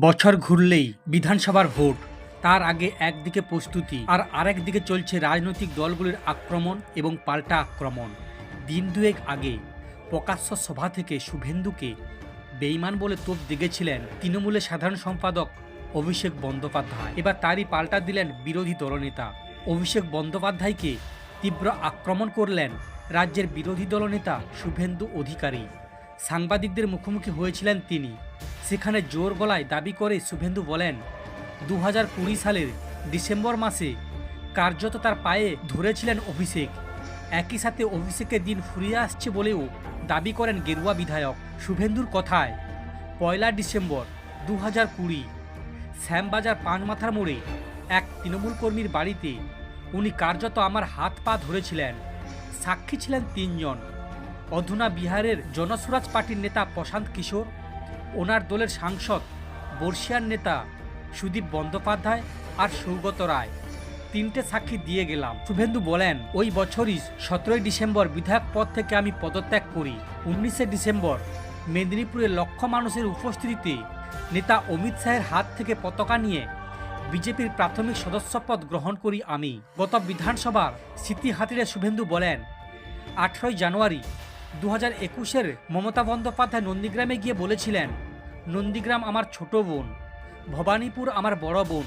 বছর ঘুরলেই বিধানসভার ভোট, তার আগে একদিকে প্রস্তুতি আর আরেক দিকে চলছে রাজনৈতিক দলগুলির আক্রমণ এবং পাল্টা আক্রমণ। দিন দুয়েক আগে প্রকাশ্য সভা থেকে শুভেন্দুকে বেইমান বলে তোপ দেখেছিলেন তৃণমূলের সাধারণ সম্পাদক অভিষেক বন্দ্যোপাধ্যায়। এবার তারই পাল্টা দিলেন বিরোধী দলনেতা। অভিষেক বন্দ্যোপাধ্যায়কে তীব্র আক্রমণ করলেন রাজ্যের বিরোধী দলনেতা শুভেন্দু অধিকারী। সাংবাদিকদের মুখোমুখি হয়েছিলেন তিনি। সেখানে জোর গলায় দাবি করে শুভেন্দু বলেন দু হাজার কুড়ি সালের ডিসেম্বর মাসে কার্যত তার পায়ে ধরেছিলেন অভিষেক। একই সাথে অভিষেকের দিন ফুরিয়ে আসছে বলেও দাবি করেন গেরুয়া বিধায়ক শুভেন্দুর কথায়। পয়লা ডিসেম্বর দু হাজার কুড়ি, শ্যামবাজার পানমাথার মোড়ে এক তৃণমূল কর্মীর বাড়িতে উনি কার্যত আমার হাত পা ধরেছিলেন। সাক্ষী ছিলেন তিনজন। অধুনা বিহারের জনসুরাজ পার্টির নেতা প্রশান্ত কিশোর ওনার দলের সাংসদ, বর্ষিয়ার নেতা সুদীপ বন্দ্যোপাধ্যায় আর সৌগত রায়। তিনটে সাক্ষী দিয়ে গেলাম। শুভেন্দু বলেন, ওই বছরই সতেরোই ডিসেম্বর বিধায়ক পদ থেকে আমি পদত্যাগ করি। উনিশে ডিসেম্বর মেদিনীপুরে লক্ষ মানুষের উপস্থিতিতে নেতা অমিত শাহের হাত থেকে পতাকা নিয়ে বিজেপির প্রাথমিক সদস্যপদ গ্রহণ করি আমি। গত বিধানসভার স্মৃতি হাতিরে শুভেন্দু বলেন, আঠেরোই জানুয়ারি দু হাজার একুশের মমতা বন্দ্যোপাধ্যায় নন্দীগ্রামে গিয়ে বলেছিলেন, নন্দীগ্রাম আমার ছোট বোন, ভবানীপুর আমার বড় বোন,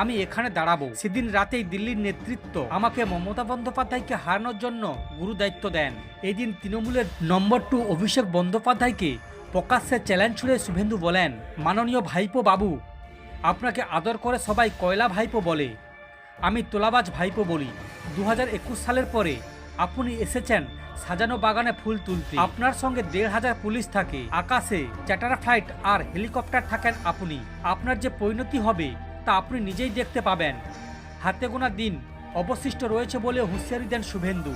আমি এখানে দাঁড়াবো। সেদিন রাতেই দিল্লির নেতৃত্ব আমাকে মমতা বন্দ্যোপাধ্যায়কে হারানোর জন্য গুরু দায়িত্ব দেন। এই দিন তৃণমূলের নম্বর টু অভিষেক বন্দ্যোপাধ্যায়কে প্রকাশ্যে চ্যালেঞ্জ ছুড়ে শুভেন্দু বলেন, মাননীয় ভাইপো বাবু, আপনাকে আদর করে সবাই কয়লা ভাইপো বলে, আমি তোলাবাজ ভাইপো বলি। দু হাজার একুশ সালের পরে আপনি এসেছেন সাজানো বাগানে ফুল তুলতে। আপনার সঙ্গে দেড় হাজার পুলিশ থাকে। আকাশে চ্যাটার ফ্লাইট আর হেলিকপ্টার থাকেন আপনি। আপনার যে পরিণতি হবে, তা আপনি নিজেই দেখতে পাবেন। হাতে গোনা দিন অবশিষ্ট রয়েছে বলে হুঁশিয়ারি দেন শুভেন্দু।